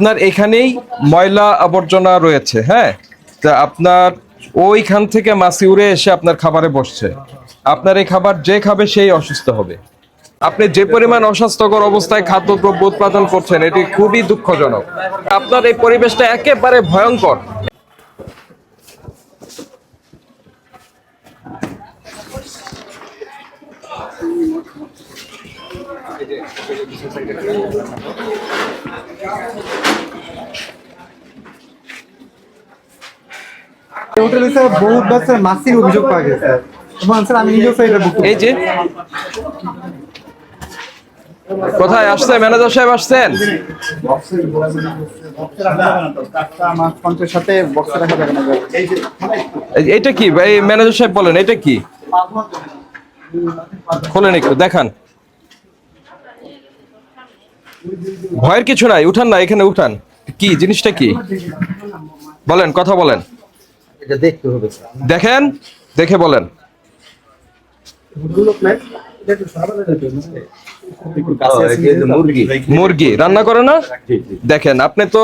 আপনার এখানেই ময়লা আবর্জনা রয়েছে হ্যাঁ? তা আপনার ওইখান থেকে মাছি উড়ে এসে আপনার খাবারে বসছে। আপনার এই খাবার যে খাবে সেই অসুস্থ হবে। আপনি যে পরিমাণ অস্বাস্থ্যকর অবস্থায় খাদ্যদ্রব্য উৎপাদন করছেন, এটি খুবই দুঃখজনক। আপনার এই পরিবেশটা একেবারে ভয়ঙ্কর। স্যার বহুত বছর মাসির অভিযোগ পাওয়া গেছে স্যার স্যার আমি নিজেও স্যার এটা বুক এই যে কোথায় আসছে ম্যানেজার সাহেব আসছেন? এইটা কি? এই ম্যানেজার সাহেব বলেন, এটা কি? খোলেন একটু, দেখান। ভয়ের কিছু নাই, উঠান না, এখানে উঠান। কি, জিনিসটা কি? বলেন, কথা বলেন। এটা দেখতে হবে দেখেন দেখে বলেন। মুরগি। রান্না করে না? দেখেন আপনি তো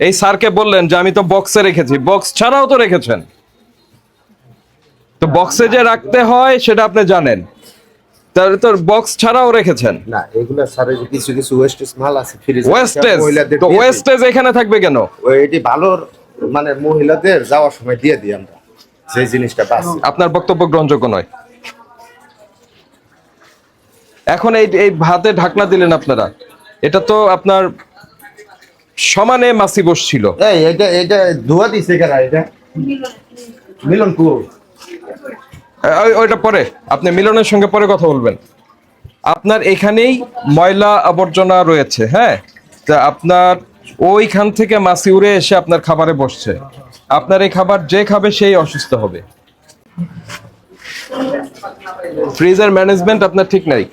এই স্যারকে বললেন যে আমি তো বক্সে রেখেছি। বক্স ছাড়াও তো রেখেছেন। তো বক্সে যে রাখতে হয় সেটা আপনি জানেন। তাহলে তো বক্স ছাড়াও রেখেছেন। না এগুলা স্যার কিছু কিছু ওয়েস্টেজ মাল আছে ফ্রিজ ওয়েস্টেজ তো ওয়েস্টেজ এখানে থাকবে কেন? এটি ভালো মানে মহিলাদের যাওয়ার সময় দিয়ে দিই আমরা সেই জিনিসটা বাঁচে আপনার বক্তব্য গ্রহণযোগ্য নয়। এখন এই এই ভাতে ঢাকনা দিলেন আপনারা। এটা তো আপনার সমানে মাছি বসছিল এই এটা এটা ধোয়া দিছে কেনা এটা? মিলনপুর ওই- ওইটা পরে। আপনি মিলনের সঙ্গে পরে কথা বলবেন। আপনার এখানেই ময়লা আবর্জনা রয়েছে হ্যাঁ? তা আপনার ওইখান থেকে মাছি উড়ে এসে আপনার খাবারে বসছে। আপনার এই খাবার যে খাবে সেই অসুস্থ হবে। ফ্রিজের ম্যানেজমেন্ট আপনার ঠিক নাই।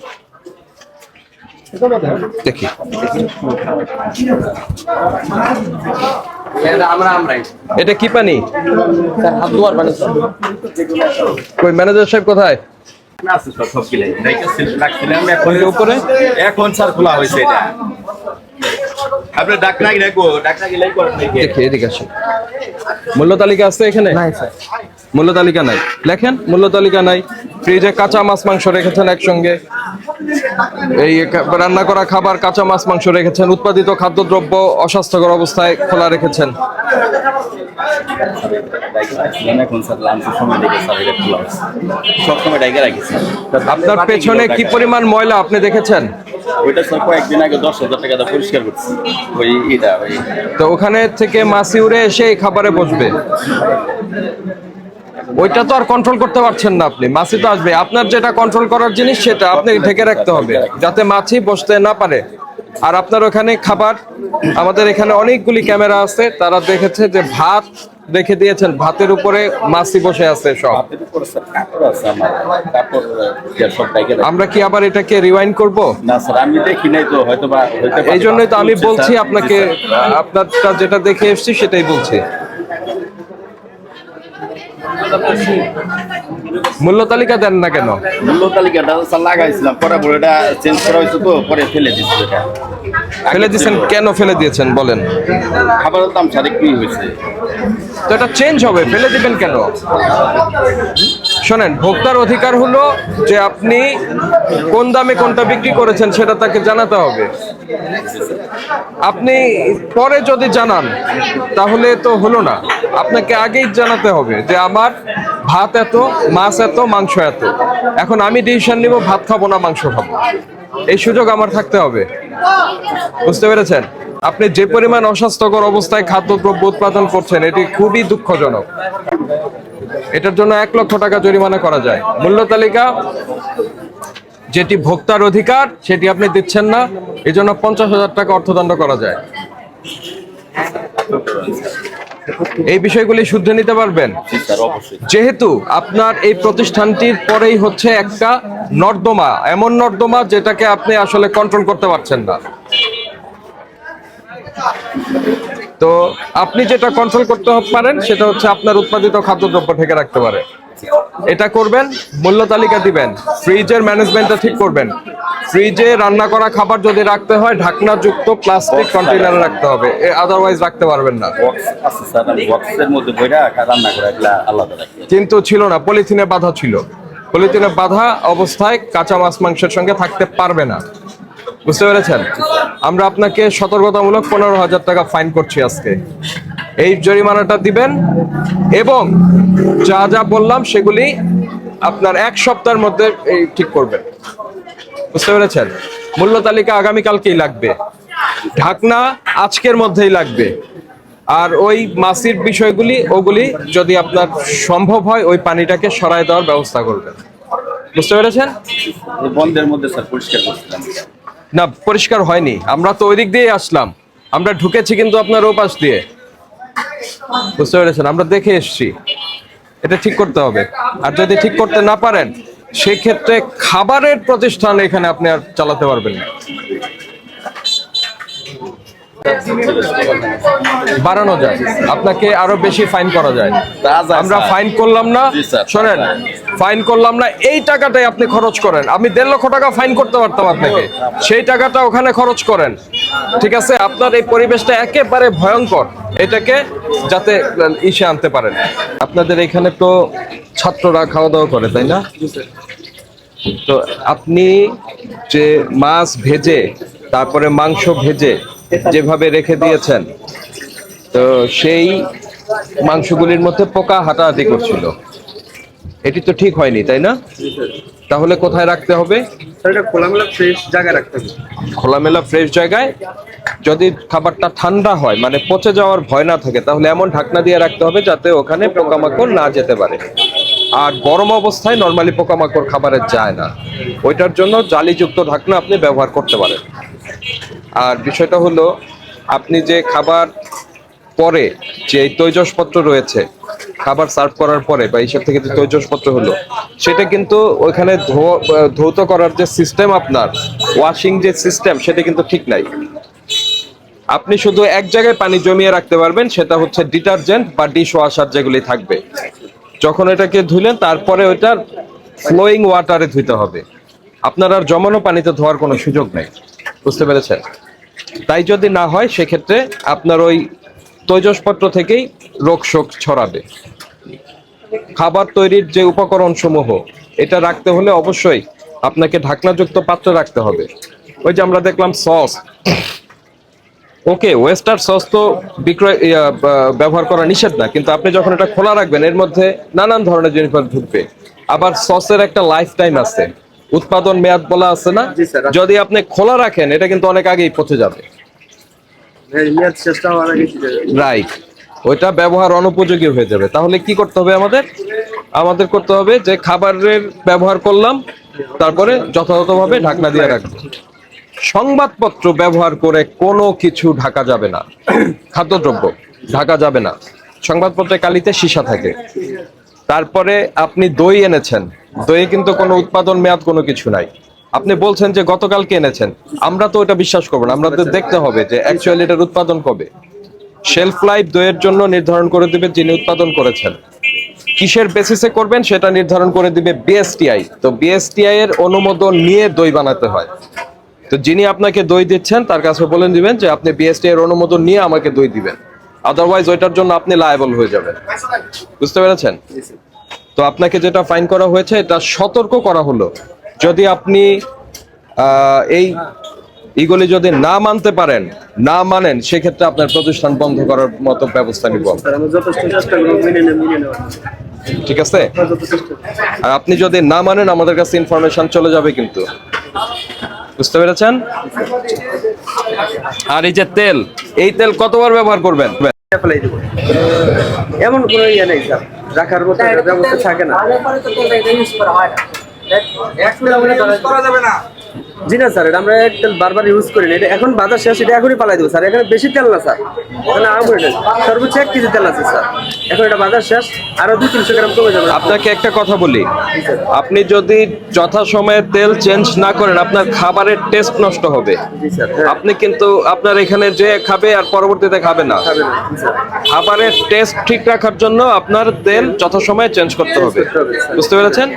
দেখি। এটা কি পানি? কই ম্যানেজার সাহেব কোথায়? উপরে? এখন স্যার খোলা হয়েছে এটা। আপনি ডাকনা গিলাই করেন নাকি? দেখি এদিকে আসুন। মূল্য তালিকা আছে এখানে? নাই স্যার। মূল্য তালিকা নাই। লেখেন মূল্য তালিকা নাই। ফ্রিজে কাঁচা মাছ মাংস রেখেছেন একসঙ্গে। এই রান্না করা খাবার কাঁচা মাছ মাংস রেখেছেন। উৎপাদিত খাদ্যদ্রব্য অস্বাস্থ্যকর অবস্থায় খোলা রেখেছেন। আপনার পেছনে কি পরিমাণ ময়লা আপনি দেখেছেন? ওইটা স্যার কয়েকদিন আগে দশ হাজার টাকা দিয়ে পরিষ্কার করছি। ওই এটা ওই তো ওখানে থেকে মাছি উড়ে এসে এই খাবারে বসবে। ওইটা তো আর কন্ট্রোল করতে পারছেন না আপনি। মাছি তো আসবে। আপনার যেটা কন্ট্রোল করার জিনিস সেটা আপনি ঢেকে রাখতে হবে, যাতে মাছি বসতে না পারে। আর আপনার ওখানে খাবার, আমাদের এখানে অনেকগুলি ক্যামেরা আছে, তারা দেখেছে যে ভাত রেখে দিয়েছেন ভাতের উপরে মাছি বসে আছে সব। আমার কি আবার এটাকে রিওয়াইন্ড করব? না স্যার আমি দেখি নাই তো হয়তো বা এই জন্যই তো আমি বলছি আপনাকে আপনারটা যেটা দেখে এসেছি সেটাই বলছি। মূল্য তালিকা দেন না কেন? মূল্য তালিকাটা লাগাইছিলাম পরে এটা চেঞ্জ করা হয়েছে তো পরে ফেলে দিচ্ছি এটা। ফেলে দিয়েছেন কেন ফেলে দিয়েছেন বলেন। খাবারের দাম স্যার একটুই হয়েছে। তো এটা চেঞ্জ হবে ফেলে দিবেন কেন? শোনেন ভোক্তার অধিকার হলো যে আপনি কোন দামে কোনটা বিক্রি করেছেন সেটা তাকে জানাতে হবে। আপনি পরে যদি জানান তাহলে তো হলো না। আপনাকে আগেই জানাতে হবে যে আমার ভাত এত, মাছ এত, মাংস এত। এখন আমি ডিসিশন নিব, ভাত খাব না, মাংস খাব। এই সুযোগ আমার থাকতে হবে। বুঝতে পেরেছেন? আপনি যে পরিমাণ অস্বাস্থ্যকর অবস্থায় খাদ্যদ্রব্য উৎপাদন করছেন, এটি খুবই দুঃখজনক। এটার জন্য এক লক্ষ টাকা জরিমানা করা যায়। মূল্য তালিকা, যেটি ভোক্তার অধিকার, সেটি আপনি দিচ্ছেন না। এই জন্য পঞ্চাশ হাজার টাকা অর্থদণ্ড করা যায়। এই বিষয়গুলি শুদ্ধ নিতে পারবেন? যেহেতু আপনার এই প্রতিষ্ঠানটির পরেই হচ্ছে একটা নর্দমা এমন নর্দমা যেটাকে আপনি আসলে কন্ট্রোল করতে পারছেন না। তো আপনি যেটা কন্ট্রোল করতে পারেন সেটা হচ্ছে আপনার উৎপাদিত খাদ্যদ্রব্য থেকে রাখতে পারে। এটা করবেন মূল্য তালিকা দিবেন। ফ্রিজের ম্যানেজমেন্টটা ঠিক করবেন। ফ্রিজে রান্না করা খাবার যদি রাখতে হয় ঢাকনাযুক্ত প্লাস্টিক কন্টেনারে রাখতে হবে। আদারওয়াইজ রাখতে পারবেন না। কিন্তু ছিল না পলিথিনে বাধা ছিল। পলিথিনে বাধা অবস্থায় কাঁচা মাছ মাংসের সঙ্গে থাকতে পারবে না। বুঝতে পেরেছেন? আমরা আপনাকে সতর্কতামূলক পনেরো হাজার টাকা ফাইন করছি আজকে। এই জরিমানাটা দিবেন এবং যা যা বললাম সেগুলি আপনার এক সপ্তাহের মধ্যে ঠিক করবেন। বুঝতে পেরেছেন? মূল্য তালিকা আগামীকালকেই লাগবে। ঢাকনা আজকের মধ্যেই লাগবে। আর ওই মাসির বিষয়গুলি ওগুলি যদি আপনার সম্ভব হয় ওই পানিটাকে সরায় দেওয়ার ব্যবস্থা করবেন। বুঝতে পেরেছেন? বন্ধের মধ্যে স্যার পরিষ্কার না পরিষ্কার হয়নি। আমরা তো ওই দিক দিয়ে আসলাম। আমরা ঢুকেছি কিন্তু আপনার ওপাশ দিয়ে। বুঝতে পেরেছেন? আমরা দেখে এসছি। এটা ঠিক করতে হবে। আর যদি ঠিক করতে না পারেন, সেক্ষেত্রে খাবারের প্রতিষ্ঠান এখানে আপনি আর চালাতে পারবেন না। বাড়ানো যায়। আপনাকে আরও বেশি ফাইন করা যায়। আমরা ফাইন করলাম না। শোনেন ফাইন করলাম না। এই টাকাটাই আপনি খরচ করেন। আমি দেড় লক্ষ টাকা ফাইন করতে পারতাম আপনাকে। সেই টাকাটা ওখানে খরচ করেন। ঠিক আছে? আপনার এই পরিবেশটা একেবারে ভয়ঙ্কর। এটাকে যাতে ইসে আনতে পারেন। আপনাদের এখানে তো ছাত্ররা খাওয়া দাওয়া করে তাই না? তো আপনি যে মাছ ভেজে তারপরে মাংস ভেজে যেভাবে রেখে দিয়েছেন তো সেই মাংসগুলির মধ্যে পোকা হাঁটাহাঁটি করছিল। এটি তো ঠিক হয়নি তাই না? তাহলে কোথায় রাখতে হবে? খোলামেলা ফ্রেশ জায়গায় রাখতে হবে। খোলামেলা ফ্রেশ জায়গায়? যদি খাবারটা ঠান্ডা হয় মানে পচে যাওয়ার ভয় না থাকে তাহলে এমন ঢাকনা দিয়ে রাখতে হবে যাতে ওখানে পোকামাকড় না যেতে পারে। আর গরম অবস্থায় নর্মালি পোকামাকড় খাবারে যায় না। ওইটার জন্য জালিযুক্ত ঢাকনা আপনি ব্যবহার করতে পারেন। আর বিষয়টা হলো, আপনি যে খাবার পরে যে তৈজসপত্র রয়েছে, খাবার সার্ভ করার পরে বা এইসব থেকে যে তৈজসপত্র হলো, সেটা কিন্তু ওইখানে ধৌত করার যে সিস্টেম আপনার ওয়াশিং যে সিস্টেম সেটা কিন্তু ঠিক নাই। আপনি শুধু এক জায়গায় পানি জমিয়ে রাখতে পারবেন, সেটা হচ্ছে ডিটারজেন্ট বা ডিশ ওয়াশার যেগুলি থাকবে। যখন এটাকে ধুলেন তারপরে ওইটার ফ্লোয়িং ওয়াটারে ধুইতে হবে। আপনার আর জমানো পানিতে ধোয়ার কোনো সুযোগ নেই। বুঝতে পেরেছেন? তাই যদি না হয়, সেক্ষেত্রে আপনার ওই তৈজসপত্র থেকেই রোগ শোক ছড়াবে। খাবার তৈরির যে উপকরণ সমূহ এটা রাখতে হলে অবশ্যই আপনাকে ঢাকনাযুক্ত পাত্রে রাখতে হবে। ওই যে আমরা দেখলাম সস। ওকে, ওয়েস্টার সস তো বিক্রয় ব্যবহার করা নিষেধ না, কিন্তু আপনি যখন এটা খোলা রাখবেন, এর মধ্যে নানান ধরনের জিনিস ঢুকবে। আবার সসের একটা লাইফ টাইম আছে। উৎপাদন মেয়াদ বলা আছে না। যদি আপনি খোলা রাখেন এটা কিন্তু অনেক আগেই পচে যাবে। হ্যাঁ রাইট ওইটা ব্যবহার অনুপযোগী হয়ে যাবে। তাহলে কি করতে হবে আমাদের? আমাদের করতে হবে যে খাবারের ব্যবহার করলাম তারপরে যথাযথভাবে ঢাকনা দিয়ে রাখব। সংবাদপত্র ব্যবহার করে কোনো কিছু ঢাকা যাবে না। খাদ্যদ্রব্য ঢাকা যাবে না। সংবাদপত্রে কালিতে সীসা থাকে। তারপরে আপনি দই এনেছেন। দইয়ে কিন্তু কোনো উৎপাদন মেয়াদ কোনো কিছু নাই। আপনি বলছেন যে গতকালকে এনেছেন। আমরা তো ওটা বিশ্বাস করব না। আমরা তো দেখতে হবে যে অ্যাকচুয়ালি এটার উৎপাদন কবে। শেলফ লাইফ দইয়ের জন্য নির্ধারণ করে দিবে যিনি উৎপাদন করেছেন। কিসের বেসিসে করবেন সেটা নির্ধারণ করে দিবে বিএসটিআই তো বিএসটিআই এর অনুমোদন নিয়ে দই বানাতে হয়। তো যিনি আপনাকে দই দিচ্ছেন, তার কাছে বলে দিবেন যে আপনি বিএসটি এর অনুমোদন নিয়ে আমাকে দই দিবেন। আদারওয়াইজ ওইটার জন্য আপনি লায়াবল হয়ে যাবেন। বুঝতে পেরেছেন? তো আপনাকে যেটা ফাইন করা হয়েছে, এটা সতর্ক করা হলো। যদি আপনি এই এগুলি যদি না মানতে পারেন, না মানেন, সেক্ষেত্রে আপনার প্রতিষ্ঠান বন্ধ করার মতো ব্যবস্থা নিব। ঠিক আছে? আর আপনি যদি না মানেন, আমাদের কাছে ইনফরমেশন চলে যাবে কিন্তু। বুঝতে পেরেছেন? আর এই যে তেল, এই তেল কতবার ব্যবহার করবেন? এমন কোনো ইয়ে নেই, স্যার। রাখার মতো একটা ব্যবস্থা থাকে না। জি না স্যার এটা আমরা তেল বারবার ইউজ করি না। এটা এখন বাজার শেষ এটা এখনই পালাই দেবো স্যার। এখানে বেশি তেল না স্যার। এখানে তেল সর্বোচ্চ এক কেজি তেল আছে স্যার। এখন এটা বাজার শেষ। আরও দুই তিনশো গ্রাম কমে যাবে। আপনাকে একটা কথা বলি। আপনি যদি যথাসময়ে তেল চেঞ্জ না করেন আপনার খাবারের টেস্ট নষ্ট হবে। হ্যাঁ। আপনি কিন্তু আপনার এখানে যে খাবে আর পরবর্তীতে খাবে না। খাবারের টেস্ট ঠিক রাখার জন্য আপনার তেল যথাসময়ে চেঞ্জ করতে হবে। বুঝতে পেরেছেন?